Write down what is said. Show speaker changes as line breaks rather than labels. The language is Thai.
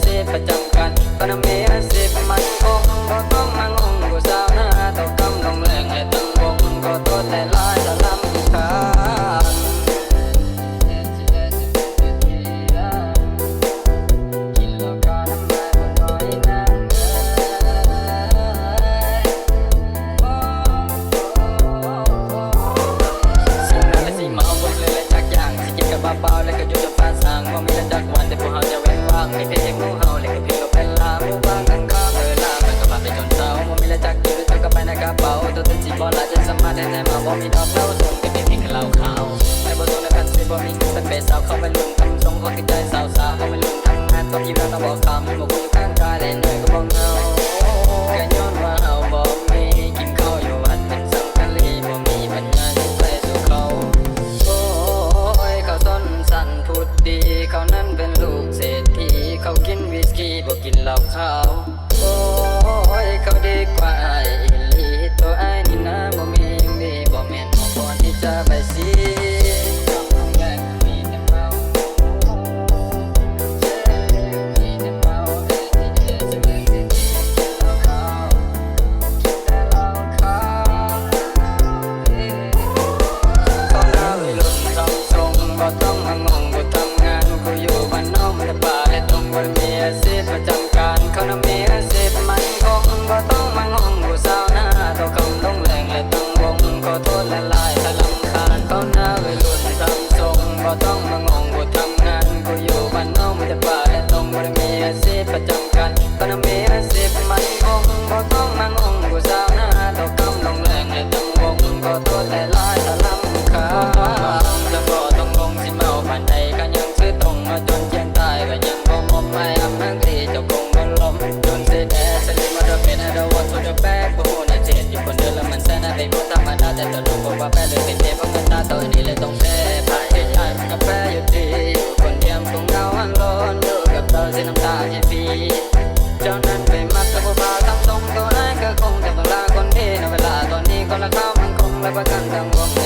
เซประจำกันก็นเมเซประมัน เป็นเด็กงูเห่าเล็กพี่ก็เป็นลาผู้บ้งกันก็เออลามันก็พาไปจนเศร้ามันมีละจักยืดจักก็ไปในกระเป๋าตัวตึ้งจีบอลาจะสมาได้ในมาบ่มีอกเล่าตรงก็เป็นเพีเราเขาไปบ่ตรงในแผ่นซีบ่มีเงิสเปซเอาเข้าไปลุ้นคำทรงก็คือใจ Oh. คนเมียสิบมันคงก็ต้องมางงกูสาวหน้าตัวกำลงแรงและต้งวงก็โทษและลายตะลำคาญเขาน้าไปลุดคำทรงก็ต้อง น้ำตาเฮปีเจ้านั้นไปมักกับบ่าวทำตรงตัวนั้นก็คงจะต้องลาคนพี่ในเวลาตอนนี้คนละเขามันคงและประกันทั้งวง